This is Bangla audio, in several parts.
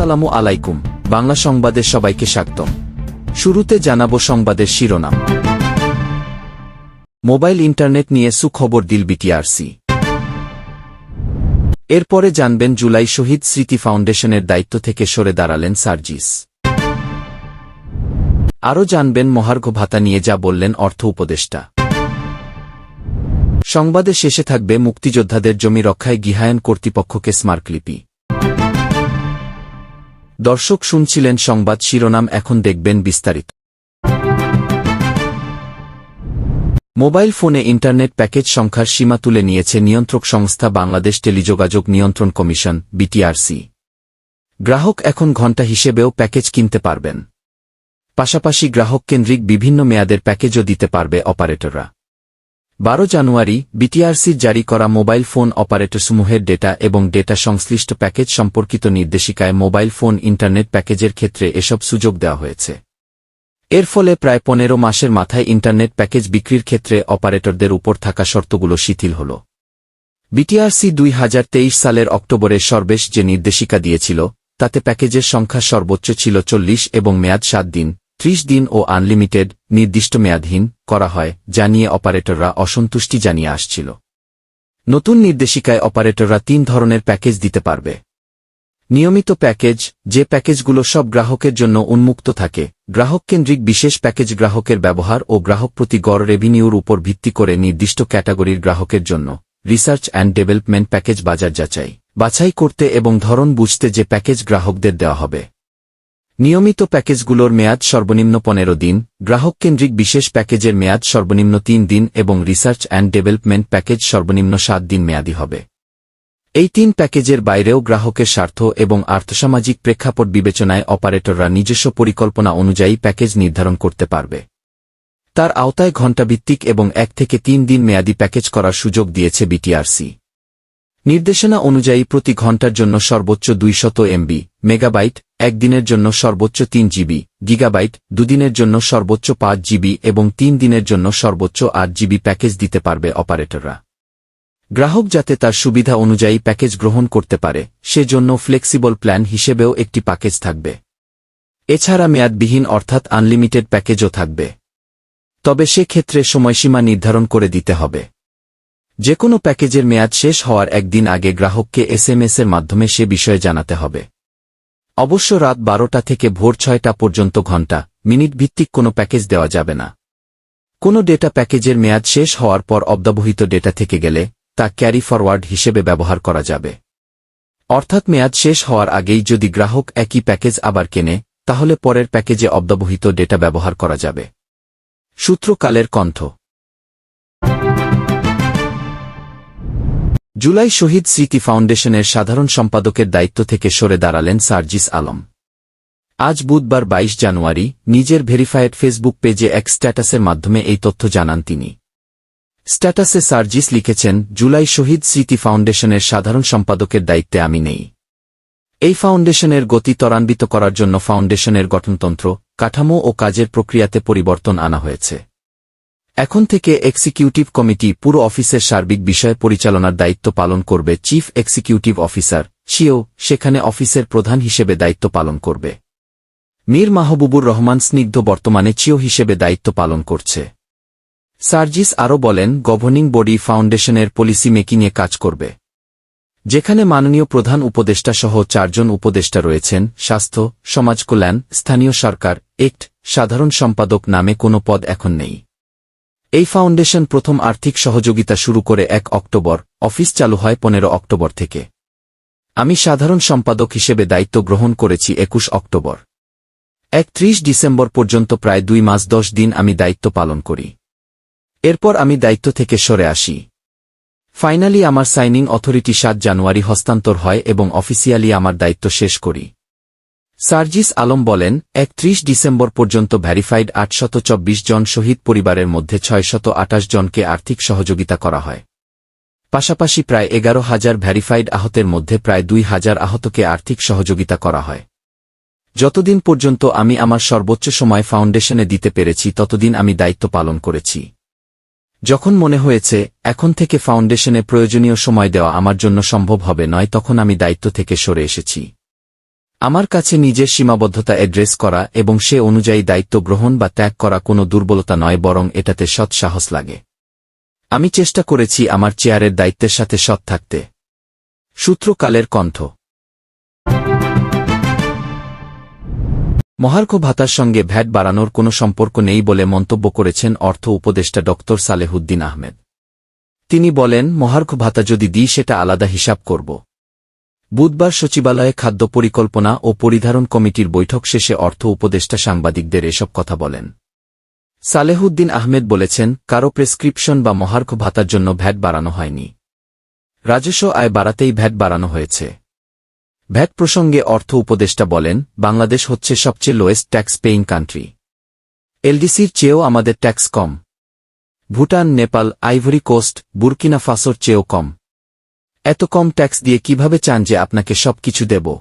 আসসালামু আলাইকুম, বাংলা সংবাদে সবাইকে স্বাগতম। শুরুতে জানাব সংবাদের শিরোনাম। মোবাইল ইন্টারনেট নিয়ে সুখবর দিল বিটিআরসি। এরপরে জানবেন জুলাই শহীদ স্মৃতি ফাউন্ডেশনের দায়িত্ব থেকে সরে দাঁড়ালেন সার্জিস। আরও জানবেন মহার্ঘ ভাতা নিয়ে যা বললেন অর্থ উপদেষ্টা। সংবাদে শেষে থাকবে মুক্তিযোদ্ধাদের জমি রক্ষায় গৃহায়ন কর্তৃপক্ষকে স্মারকলিপি। দর্শক শুনছিলেন সংবাদ শিরোনাম, এখন দেখবেন বিস্তারিত। মোবাইল ফোনে ইন্টারনেট প্যাকেজ সংখ্যার সীমা তুলে নিয়েছে নিয়ন্ত্রক সংস্থা বাংলাদেশ টেলিযোগাযোগ নিয়ন্ত্রণ কমিশন, বিটিআরসি। গ্রাহক এখন ঘণ্টা হিসেবেও প্যাকেজ কিনতে পারবেন। পাশাপাশি গ্রাহক কেন্দ্রিক বিভিন্ন মেয়াদের প্যাকেজও দিতে পারবে অপারেটররা। বারো জানুয়ারি বিটিআরসির জারি করা মোবাইল ফোন অপারেটরসমূহের ডেটা এবং ডেটা সংশ্লিষ্ট প্যাকেজ সম্পর্কিত নির্দেশিকায় মোবাইল ফোন ইন্টারনেট প্যাকেজের ক্ষেত্রে এসব সুযোগ দেওয়া হয়েছে। এর ফলে প্রায় পনেরো মাসের মাথায় ইন্টারনেট প্যাকেজ বিক্রির ক্ষেত্রে অপারেটরদের উপর থাকা শর্তগুলো শিথিল হল। বিটিআরসি দুই হাজার তেইশ সালের অক্টোবরে সর্বেশ যে নির্দেশিকা দিয়েছিল, তাতে প্যাকেজের সংখ্যা সর্বোচ্চ ছিল চল্লিশ এবং মেয়াদ সাত দিন। ত্রিশ দিন ও আনলিমিটেড নির্দিষ্ট মেয়াদহীন করা হয় যা নিয়ে অপারেটররা অসন্তুষ্টি জানিয়ে আসছিল। নতুন নির্দেশিকায় অপারেটররা তিন ধরনের প্যাকেজ দিতে পারবে। নিয়মিত প্যাকেজ, যে প্যাকেজগুলো সব গ্রাহকের জন্য উন্মুক্ত থাকে, গ্রাহককেন্দ্রিক বিশেষ প্যাকেজ গ্রাহকের ব্যবহার ও গ্রাহক প্রতি গড় রেভিনিউর উপর ভিত্তি করে নির্দিষ্ট ক্যাটাগরির গ্রাহকের জন্য রিসার্চ অ্যান্ড ডেভেলপমেন্ট প্যাকেজ বাজার যাচাই, বাছাই করতে এবং ধরন বুঝতে যে প্যাকেজ গ্রাহকদের দেওয়া হবে। নিয়মিত প্যাকেজগুলোর মেয়াদ সর্বনিম্ন পনেরো দিন, গ্রাহককেন্দ্রিক বিশেষ প্যাকেজের মেয়াদ সর্বনিম্ন তিন দিন এবং রিসার্চ অ্যান্ড ডেভেলপমেন্ট প্যাকেজ সর্বনিম্ন সাত দিন মেয়াদী হবে। এই তিন প্যাকেজের বাইরেও গ্রাহকের স্বার্থ এবং আর্থসামাজিক প্রেক্ষাপট বিবেচনায় অপারেটররা নিজস্ব পরিকল্পনা অনুযায়ী প্যাকেজ নির্ধারণ করতে পারবে। তার আওতায় ঘণ্টাভিত্তিক এবং এক থেকে তিন দিন মেয়াদী প্যাকেজ করার সুযোগ দিয়েছে বিটিআরসি। নির্দেশনা অনুযায়ী প্রতি ঘণ্টার জন্য সর্বোচ্চ দুইশত এমবি, মেগাবাইট একদিনের জন্য সর্বোচ্চ তিন জিবি, গিগাবাইট, দুদিনের জন্য সর্বোচ্চ পাঁচ জিবি এবং তিন দিনের জন্য সর্বোচ্চ আট জিবি প্যাকেজ দিতে পারবে অপারেটররা। গ্রাহক যাতে তার সুবিধা অনুযায়ী প্যাকেজ গ্রহণ করতে পারে, সেজন্য ফ্লেক্সিবল প্ল্যান হিসেবেও একটি প্যাকেজ থাকবে। এছাড়া মেয়াদবিহীন অর্থাৎ আনলিমিটেড প্যাকেজও থাকবে। তবে সে ক্ষেত্রে সময়সীমা নির্ধারণ করে দিতে হবে। যে কোনো প্যাকেজের মেয়াদ শেষ হওয়ার একদিন আগে গ্রাহককে এসএমএস এর মাধ্যমে সে বিষয়ে জানাতে হবে। অবশ্য রাত বারোটা থেকে ভোর ছয়টা পর্যন্ত ঘণ্টা মিনিট ভিত্তিক কোনো প্যাকেজ দেওয়া যাবে না। কোনো ডেটা প্যাকেজের মেয়াদ শেষ হওয়ার পর অব্যবহিত ডেটা থেকে গেলে তা ক্যারি ফরওয়ার্ড হিসেবে ব্যবহার করা যাবে। অর্থাৎ মেয়াদ শেষ হওয়ার আগেই যদি গ্রাহক একই প্যাকেজ আবার কেনে, তাহলে পরের প্যাকেজে অব্যবহিত ডেটা ব্যবহার করা যাবে। সূত্রকালের কণ্ঠ। জুলাই শহীদ স্মৃতি ফাউন্ডেশনের সাধারণ সম্পাদকের দায়িত্ব থেকে সরে দাঁড়ালেন সার্জিস আলম। আজ বুধবার ২২ জানুয়ারি, নিজের ভেরিফায়েড ফেসবুক পেজে এক স্ট্যাটাসের মাধ্যমে এই তথ্য জানান তিনি। স্ট্যাটাসে সার্জিস লিখেছেন, জুলাই শহীদ স্মৃতি ফাউন্ডেশনের সাধারণ সম্পাদকের দায়িত্বে আমি নেই। এই ফাউন্ডেশনের গতি ত্বরান্বিত করার জন্য ফাউন্ডেশনের গঠনতন্ত্র, কাঠামো ও কাজের প্রক্রিয়াতে পরিবর্তন আনা হয়েছে। এখন থেকে এক্সিকিউটিভ কমিটি পুরো অফিসের সার্বিক বিষয় পরিচালনার দায়িত্ব পালন করবে চিফ এক্সিকিউটিভ অফিসার সিও, সেখানে অফিসের প্রধান হিসেবে দায়িত্ব পালন করবে। মীর মাহবুবুর রহমান স্নিগ্ধ বর্তমানে চিও হিসেবে দায়িত্ব পালন করছে। সার্জিস আরও বলেন, গভর্নিং বডি ফাউন্ডেশনের পলিসি মেকিংয়ে কাজ করবে। যেখানে মাননীয় প্রধান উপদেষ্টা সহ চারজন উপদেষ্টা রয়েছেন, স্বাস্থ্য, সমাজ কল্যাণ, স্থানীয় সরকার, একট, সাধারণ সম্পাদক নামে কোনো পদ এখন নেই। এই ফাউন্ডেশন প্রথম আর্থিক সহযোগিতা শুরু করে এক অক্টোবর, অফিস চালু হয় পনেরো অক্টোবর থেকে। আমি সাধারণ সম্পাদক হিসেবে দায়িত্ব গ্রহণ করেছি একুশ অক্টোবর। একত্রিশ ডিসেম্বর পর্যন্ত প্রায় দুই মাস দশ দিন আমি দায়িত্ব পালন করি। এরপর আমি দায়িত্ব থেকে সরে আসি। ফাইনালি আমার সাইনিং অথরিটি সাত জানুয়ারি হস্তান্তর হয় এবং অফিসিয়ালি আমার দায়িত্ব শেষ করি। সার্জিস আলম বলেন, একত্রিশ ডিসেম্বর পর্যন্ত ভ্যারিফাইড আটশত চব্বিশ জন শহীদ পরিবারের মধ্যে ছয়শত আটাশ জনকে আর্থিক সহযোগিতা করা হয়। পাশাপাশি প্রায় এগারো হাজার ভ্যারিফাইড আহতের মধ্যে প্রায় দুই হাজার আহতকে আর্থিক সহযোগিতা করা হয়। যতদিন পর্যন্ত আমি আমার সর্বোচ্চ সময় ফাউন্ডেশনে দিতে পেরেছি, ততদিন আমি দায়িত্ব পালন করেছি। যখন মনে হয়েছে, এখন থেকে ফাউন্ডেশনে প্রয়োজনীয় সময় দেওয়া আমার জন্য সম্ভব হবে নয়, তখন আমি দায়িত্ব থেকে সরে এসেছি। আমার কাছে নিজের সীমাবদ্ধতা অ্যাড্রেস করা এবং সে অনুযায়ী দায়িত্ব গ্রহণ বা ত্যাগ করা কোনো দুর্বলতা নয়, বরং এটাতে সৎ সাহস লাগে। আমি চেষ্টা করেছি আমার চেয়ারের দায়িত্বের সাথে সৎ থাকতে। সূত্রকালের কণ্ঠ। মহার্ঘ ভাতার সঙ্গে ভ্যাট বাড়ানোর কোনো সম্পর্ক নেই বলে মন্তব্য করেছেন অর্থ উপদেষ্টা ড. সালেহুদ্দিন আহমেদ। তিনি বলেন, মহার্ঘ ভাতা যদি দিই, সেটা আলাদা হিসাব করব। বুধবার সচিবালয়ে খাদ্য পরিকল্পনা ও পরিধারণ কমিটির বৈঠক শেষে অর্থ উপদেষ্টা সাংবাদিকদের এসব কথা বলেন। সালেহুদ্দিন আহমেদ বলেছেন কারও প্রেসক্রিপশন বা মহার্ঘ ভাতার জন্য ভ্যাট বাড়ানো হয়নি। রাজস্ব আয় বাড়াতেই ভ্যাট বাড়ানো হয়েছে। ভ্যাট প্রসঙ্গে অর্থ উপদেষ্টা বলেন, বাংলাদেশ হচ্ছে সবচেয়ে লোয়েস্ট ট্যাক্স পেইং কান্ট্রি এলডিসির চেয়েও আমাদের ট্যাক্স কম। Bhutan, Nepal Ivory Coast Burkina ফাসোর চেয়েও কম। এত কম ট্যাক্স দিয়ে কীভাবে চান যে আপনাকে সব কিছু দেব?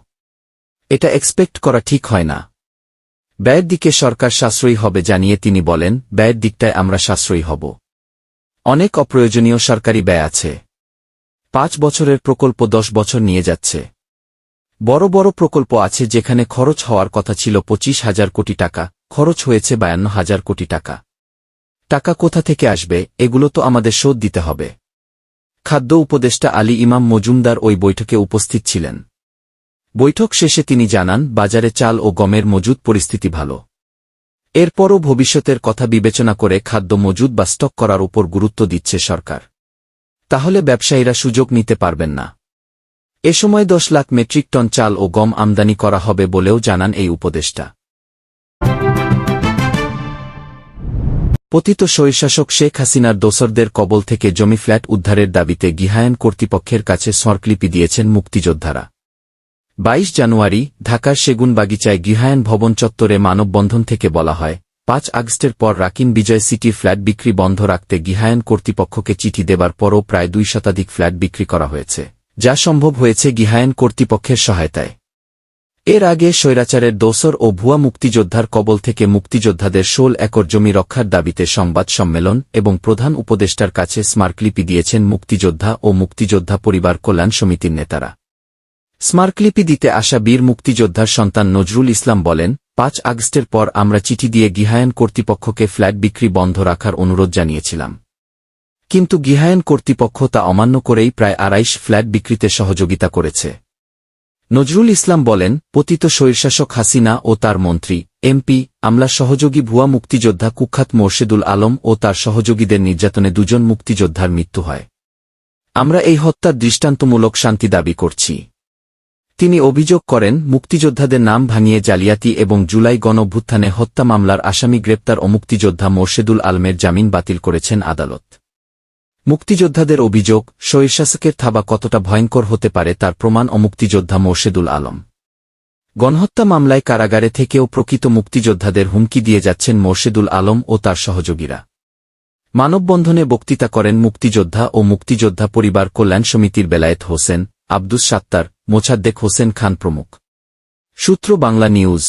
এটা এক্সপেক্ট করা ঠিক হয় না। ব্যয়ের দিকে সরকার সাশ্রয়ী হবে জানিয়ে তিনি বলেন, ব্যয়ের দিকটায় আমরা সাশ্রয়ী হব। অনেক অপ্রয়োজনীয় সরকারি ব্যয় আছে। পাঁচ বছরের প্রকল্প দশ বছর নিয়ে যাচ্ছে। বড় বড় প্রকল্প আছে যেখানে খরচ হওয়ার কথা ছিল পঁচিশ হাজার কোটি টাকা, খরচ হয়েছে বায়ান্ন হাজার কোটি টাকা। টাকা কোথা থেকে আসবে, এগুলো তো আমাদের শোধ দিতে হবে। খাদ্য উপদেষ্টা আলী ইমাম মজুমদার ওই বৈঠকে উপস্থিত ছিলেন। বৈঠক শেষে তিনি জানান, বাজারে চাল ও গমের মজুদ পরিস্থিতি ভালো। এরপরও ভবিষ্যতের কথা বিবেচনা করে খাদ্য মজুদ বা স্টক করার উপর গুরুত্ব দিচ্ছে সরকার। তাহলে ব্যবসায়ীরা সুযোগ নিতে পারবেন না। এ সময় দশ লাখ মেট্রিক টন চাল ও গম আমদানি করা হবে বলেও জানান এই উপদেষ্টা। পতিত স্বৈশাসক শেখ হাসিনার দোসরদের কবল থেকে জমি ফ্ল্যাট উদ্ধারের দাবিতে গিহায়ন কর্তৃপক্ষের কাছে স্মারকলিপি দিয়েছেন মুক্তিযোদ্ধারা। বাইশ জানুয়ারি, ঢাকার সেগুনবাগিচায় গৃহায়ন ভবন চত্বরে মানববন্ধন থেকে বলা হয়, পাঁচ আগস্টের পর রাকিন বিজয় সিটি ফ্ল্যাট বিক্রি বন্ধ রাখতে গৃহায়ন কর্তৃপক্ষকে চিঠি দেবার পরও প্রায় দুই শতাধিক ফ্ল্যাট বিক্রি করা হয়েছে, যা সম্ভব হয়েছে গৃহায়ন কর্তৃপক্ষের সহায়তায়। এর আগে স্বৈরাচারের দোসর ও ভুয়া মুক্তিযোদ্ধার কবল থেকে মুক্তিযোদ্ধাদের ষোল একর জমি রক্ষার দাবিতে সংবাদ সম্মেলন এবং প্রধান উপদেষ্টার কাছে স্মারকলিপি দিয়েছেন মুক্তিযোদ্ধা ও মুক্তিযোদ্ধা পরিবার কল্যাণ সমিতির নেতারা। স্মারকলিপি দিতে আসা বীর মুক্তিযোদ্ধার সন্তান নজরুল ইসলাম বলেন, পাঁচ আগস্টের পর আমরা চিঠি দিয়ে গৃহায়ন কর্তৃপক্ষকে ফ্ল্যাট বিক্রি বন্ধ রাখার অনুরোধ জানিয়েছিলাম। কিন্তু গৃহায়ন কর্তৃপক্ষ তা অমান্য করেই প্রায় আড়াইশ ফ্ল্যাট বিক্রিতে সহযোগিতা করেছে। নজরুল ইসলাম বলেন, পতিত স্বৈরশাসক হাসিনা ও তার মন্ত্রী এমপি আমলা সহযোগী ভুয়া মুক্তিযোদ্ধা কুখ্যাত মোর্শেদুল আলম ও তার সহযোগীদের নির্যাতনে দুজন মুক্তিযোদ্ধার মৃত্যু হয়। আমরা এই হত্যার দৃষ্টান্তমূলক শান্তি দাবি করছি। তিনি অভিযোগ করেন, মুক্তিযোদ্ধাদের নাম ভাঙিয়ে জালিয়াতি এবং জুলাই গণভ্যুত্থানে হত্যা মামলার আসামি গ্রেপ্তার ও মুক্তিযোদ্ধা মোর্শেদুল আলমের জামিন বাতিল করেছেন আদালত। মুক্তিযোদ্ধাদের অভিযোগ, স্বৈরশাসকের থাবা কতটা ভয়ঙ্কর হতে পারে তার প্রমাণ অমুক্তিযোদ্ধা মোর্শেদুল আলম। গণহত্যা মামলায় কারাগারে থেকেও প্রকৃত মুক্তিযোদ্ধাদের হুমকি দিয়ে যাচ্ছেন মোর্শেদুল আলম ও তার সহযোগীরা। মানববন্ধনে বক্তৃতা করেন মুক্তিযোদ্ধা ও মুক্তিযোদ্ধা পরিবার কল্যাণ সমিতির বেলায়েত হোসেন, আব্দুস সাত্তার, মোছাদ্দেক হোসেন খান প্রমুখ। সূত্র বাংলা নিউজ।